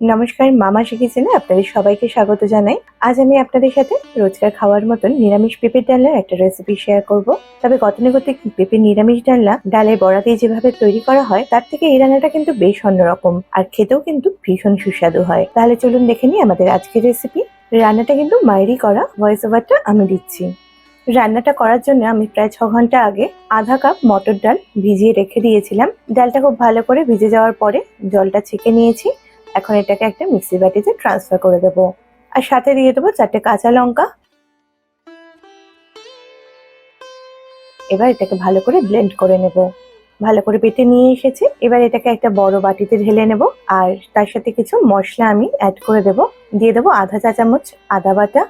নমস্কার, মামা শিখেছেন আপনাদের সবাইকে স্বাগত জানাই। আজ আমি আপনাদের সাথে রোজকার খাওয়ার মতন নিরামিষ পেঁপের ডালনার একটা রেসিপি শেয়ার করব। তবে গতানুগতিক পেঁপে নিরামিষ ডালনা, ডালের বড়া দিয়ে যেভাবে তৈরি করা হয়, তার থেকে এই রান্নাটা কিন্তু বেশ অন্যরকম আর খেতেও কিন্তু ভীষণ সুস্বাদু হয়। তাহলে চলুন দেখে নিই আমাদের আজকের রেসিপি রান্নাটা কিন্তু মায়েরই করা ভয়েস ওভারটা আমি দিচ্ছি। রান্নাটা করার জন্য আমি প্রায় ছ ঘণ্টা আগে আধা কাপ মটর ডাল ভিজিয়ে রেখে দিয়েছিলাম। ডালটা খুব ভালো করে ভিজে যাওয়ার পরে জলটা ছেঁকে নিয়েছি। এখন এটাকে একটা মিক্সি বাটিতে ট্রান্সফার করে দেবো। আর সাথে দিয়ে দেবো চারটে কাঁচা লঙ্কা। এবার এটাকে ভালো করে ব্লেন্ড করে নেব। ভালো করে বেটে নিয়ে এসেছি। এবার এটাকে একটা বড় বাটিতে ঢেলে নেব। আর তার সাথে কিছু মশলা আমি অ্যাড করে দেব। দিয়ে দেবো আধা চা চামচ আদা বাটা,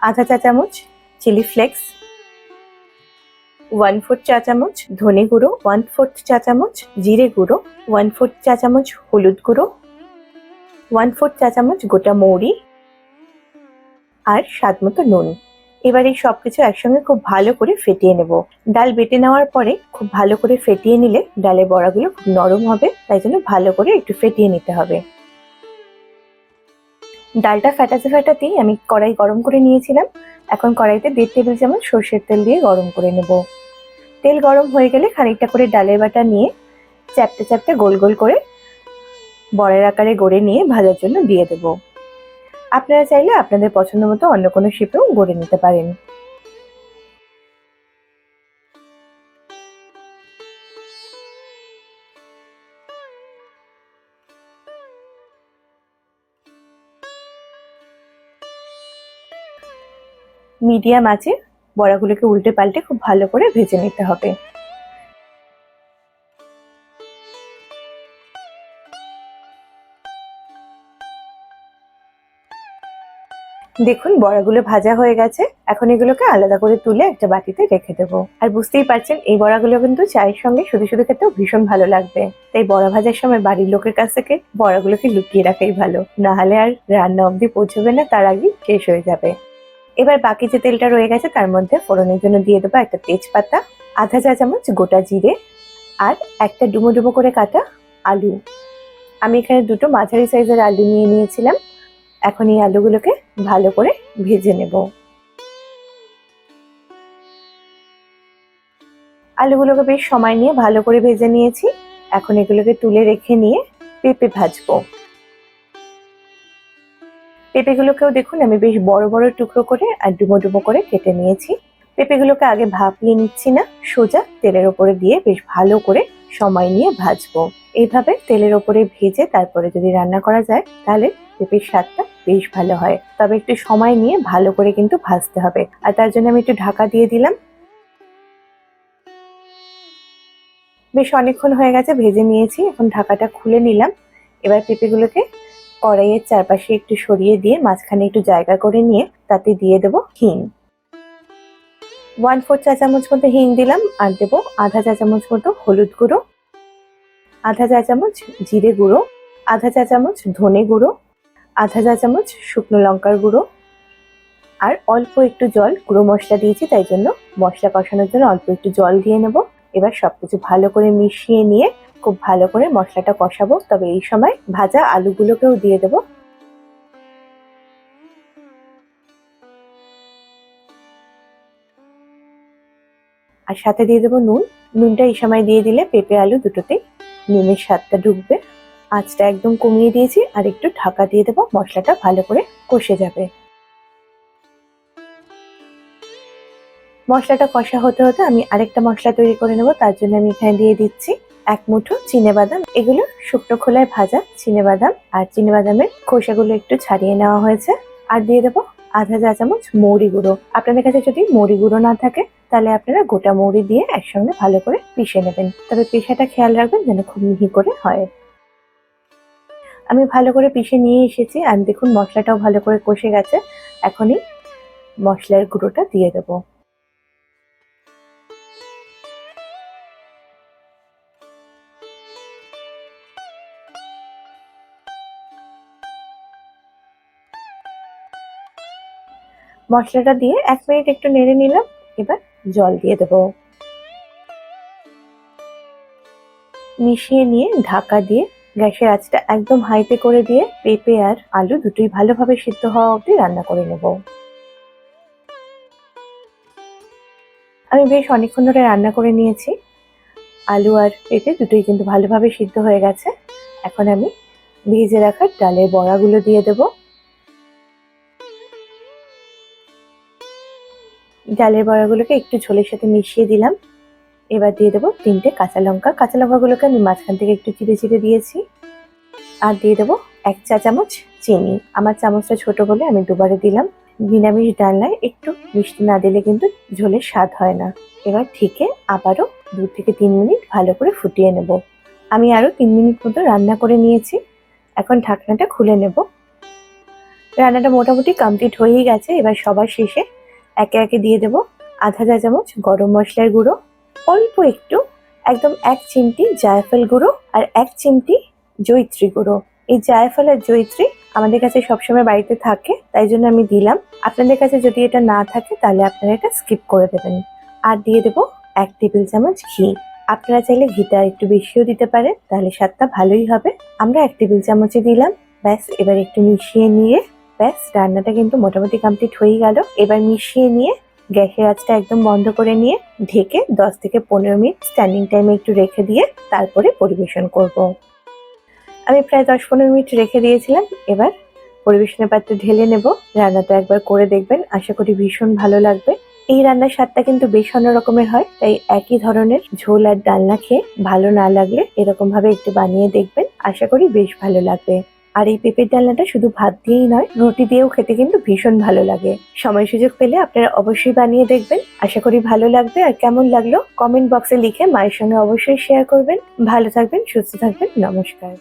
আধা চা চামচ চিলি ফ্লেক্স ওয়ান ফোর্থ চা চামচ ধনে গুঁড়ো ওয়ান ফোর্থ চা চামচ জিরে গুঁড়ো ওয়ান ফোর্থ চা চামচ হলুদ গুঁড়ো ওয়ান ফোর্থ চা চামচ গোটা মৌরি আর স্বাদ মতো নুন। এবার এই সব কিছু একসঙ্গে খুব ভালো করে ফেটিয়ে নেব। ডাল বেটে নেওয়ার পরে খুব ভালো করে ফেটিয়ে নিলে ডালের বড়াগুলো খুব নরম হবে, তাই জন্য ভালো করে একটু ফেটিয়ে নিতে হবে। ডালটা ফেটাতে ফেটাতেই আমি কড়াই গরম করে নিয়েছিলাম। এখন কড়াইতে দেড় টেবিল চামচ সর্ষের তেল দিয়ে গরম করে নেব। তেল গরম হয়ে গেলে খানিকটা করে ডালের বাটা নিয়ে চ্যাপটে চ্যাপটে গোল গোল করে বড়ের আকারে গড়ে নিয়ে ভাজার জন্য দিয়ে দেব। আপনারা চাইলে আপনাদের পছন্দ মতো অন্য কোনো শেপেও গড়ে নিতে পারেন। মিডিয়াম আছে, বড়াগুলোকে উল্টে পাল্টে খুব ভালো করে ভেজে নিতে হবে। দেখুন, বড়াগুলো ভাজা হয়ে গেছে। এখন এগুলোকে আলাদা করে তুলে একটা বাটিতে রেখে দেবো। আর বুঝতেই পারছেন, এই বড়াগুলো কিন্তু চায়ের সঙ্গে শুধু শুধু খেতেও ভীষণ ভালো লাগবে। তাই বড়া ভাজার সময় বাড়ির লোকের কাছ থেকে বড়াগুলোকে লুকিয়ে রাখাই ভালো। না হলে আর রান্না অবধি পৌঁছবে না, তার আগেই শেষ হয়ে যাবে। এবার বাকি যে তেলটা রয়ে গেছে, তার মধ্যে ফোড়নের জন্য দিয়ে দেবো একটা তেজপাতা, আধা চা চামচ গোটা জিরে আর একটা ডুমো ডুমো করে কাটা আলু। আমি এখানে দুটো মাঝারি সাইজের আলু নিয়ে নিয়েছিলাম। এখন এই আলুগুলোকে ভালো করে ভেজে নেব। আলুগুলোকে বেশ সময় নিয়ে ভালো করে ভেজে নিয়েছি। এখন এগুলোকে তুলে রেখে নিয়ে পেঁপে ভাজবো। পেঁপেগুলোকেও দেখুন, আমি বেশ বড় বড় টুকরো করে আর ডুমো ডুমো করে কেটে নিয়েছি। পেঁপেগুলোকে আগে ভাপিয়ে নিচ্ছি না, সোজা তেলের ওপরে দিয়ে বেশ ভালো করে সময় নিয়ে ভাজবো। এইভাবে তেলের ওপরে ভেজে তারপরে যদি রান্না করা যায়, তাহলে পেঁপের স্বাদটা বেশ ভালো হয়। তবে একটু সময় নিয়ে ভালো করে কিন্তু ভাজতে হবে। আর তার জন্য আমি একটু ঢাকা দিয়ে দিলাম। বেশ অনেকক্ষণ হয়ে গেছে, ভেজে নিয়েছি। এখন ঢাকাটা খুলে নিলাম। এবার পেঁপেগুলোকে কড়াইয়ের চারপাশে একটু সরিয়ে দিয়ে মাঝখানে একটু জায়গা করে নিয়ে তাতে দিয়ে দেবো হিং। ওয়ান ফোর চা চামচ মতো হিং দিলাম আর দেবো আধা চা চামচ মতো হলুদ গুঁড়ো, আধা চা চামচ জিরে গুঁড়ো, আধা চা চামচ ধনে গুঁড়ো আধা চা চামচ শুকনো লঙ্কার গুঁড়ো আর অল্প একটু জল, গুঁড়ো মশলা দিয়েছি, তাই জন্য মশলা কষানোর জন্য অল্প একটু জল দিয়ে নেব। এবার সবকিছু ভালো করে মিশিয়ে নিয়ে খুব ভালো করে মশলাটা কষাবো। তবে এই সময় ভাজা আলুগুলোকেও দিয়ে দেবো। আর সাথে দিয়ে দেবো নুন। নুনটা এই সময় দিয়ে দিলে পেঁপে আলু দুটোতেই নুনের স্বাদটা ঢুকবে। আঁচটা একদম কমিয়ে দিয়েছি আর একটু ঢাকা দিয়ে দেবো, মশলাটা ভালো করে কষে যাবে। মশলাটা কষা হতে হতে আমি আরেকটা মশলা তৈরি করে নেব, তার জন্য আমি এখানে দিয়ে দিচ্ছি এক মুঠো বাদাম। এগুলো শুকনো খোলায় ভাজা বাদাম আর বাদামের খোসাগুলো একটু ছাড়িয়ে নেওয়া হয়েছে। আর দিয়ে দেবো আধা চা চামচ মৌরি গুঁড়ো। আপনাদের কাছে যদি মৌরি গুঁড়ো না থাকে, তাহলে আপনারা গোটা মৌরি দিয়ে একসঙ্গে ভালো করে পিষে নেবেন। তবে পেশাটা খেয়াল রাখবেন যেন খুব মিহি করে হয়। আমি ভালো করে পিষে নিয়ে এসেছি আর দেখুন মশলাটাও ভালো করে কষে গেছে। এখনই মশলার গুঁড়োটা দিয়ে দেবো। মশলাটা দিয়ে এক মিনিট একটু নেড়ে নিলাম, এবার জল দিয়ে দেবো। মিশিয়ে নিয়ে ঢাকা দিয়ে গ্যাসের আঁচটা একদম হাইতে করে দিয়ে পেঁপে আর আলু দুটোই ভালোভাবে সিদ্ধ হওয়া অবধি রান্না করে নেব। আমি বেশ অনেকক্ষণ ধরে রান্না করে নিয়েছি। আলু আর পেঁপে দুটোই কিন্তু ভালোভাবে সিদ্ধ হয়ে গেছে। এখন আমি ভেজে রাখা ডালের বড়াগুলো দিয়ে দেব। ডালের বড়াগুলোকে একটু ঝোলের সাথে মিশিয়ে দিলাম। এবার দিয়ে দেবো তিনটে কাঁচা লঙ্কা। কাঁচা লঙ্কাগুলোকে আমি মাঝখান থেকে একটু চিড়ে চিড়ে দিয়েছি। আর দিয়ে দেবো এক চা চামচ চিনি। আমার চামচটা ছোট বলে আমি দুবারে দিলাম। নিরামিষ ডালনায় একটু মিষ্টি না দিলে কিন্তু ঝোলের স্বাদ হয় না। এবার ঠিকে আবারও দু থেকে তিন মিনিট ভালো করে ফুটিয়ে নেব। আমি আরও তিন মিনিট মতো রান্না করে নিয়েছি। এখন ঢাকনাটা খুলে নেব। রান্নাটা মোটামুটি কমপ্লিট হয়েই গেছে। এবার সবার শেষে একে একে দিয়ে দেব আধা চা চামচ গরম মশলার গুঁড়ো। অল্প একটু একদম এক চিমটি জায়ফল গুঁড়ো আর এক চিমটি জৈত্রী গুঁড়ো। এই জায়ফল আর জৈত্রী আমাদের কাছে সবসময় বাড়িতে থাকে, তাই জন্য আমি দিলাম। আপনাদের কাছে যদি এটা না থাকে, তাহলে আপনারা এটা স্কিপ করে দেবেন। আর দিয়ে দেবো এক টেবিল চামচ ঘি। আপনারা চাইলে ঘিটা একটু বেশিও দিতে পারেন, তাহলে স্বাদটা ভালোই হবে। আমরা এক টেবিল চামচে দিলাম। ব্যাস, এবার একটু মিশিয়ে নিয়ে, ব্যাস, রান্নাটা কিন্তু মোটামুটি কমপ্লিট হয়ে গেল। এবার মিশিয়ে নিয়ে গ্যাসের আঁচটা একদম বন্ধ করে নিয়ে ঢেকে দশ থেকে পনেরো মিনিট স্ট্যান্ডিং টাইমে একটু রেখে দিয়ে তারপরে পরিবেশন করব। আমি প্রায় দশ পনেরো মিনিট রেখে দিয়েছিলাম। এবার পরিবেশনের পাত্রে ঢেলে নেব। রান্নাটা একবার করে দেখবেন। আশা করি ভীষণ ভালো লাগবে। এই রান্নার স্বাদটা কিন্তু বেশ অন্য রকমের হয়, তাই একই ধরনের ঝোল আর ডালনা খেয়ে ভালো না লাগলে এরকম ভাবে একটু বানিয়ে দেখবেন। আশা করি বেশ ভালো লাগবে। আর এই পেঁপের ডালনাটা শুধু ভাত দিয়েই নয়, রুটি দিয়েও খেতে কিন্তু ভীষণ ভালো লাগে। সময় সুযোগ পেলে আপনারা অবশ্যই বানিয়ে দেখবেন। আশা করি ভালো লাগবে আর কেমন লাগল, কমেন্ট বক্সে লিখে মায়ের সঙ্গে অবশ্যই শেয়ার করবেন। ভালো থাকবেন, সুস্থ থাকবেন, নমস্কার।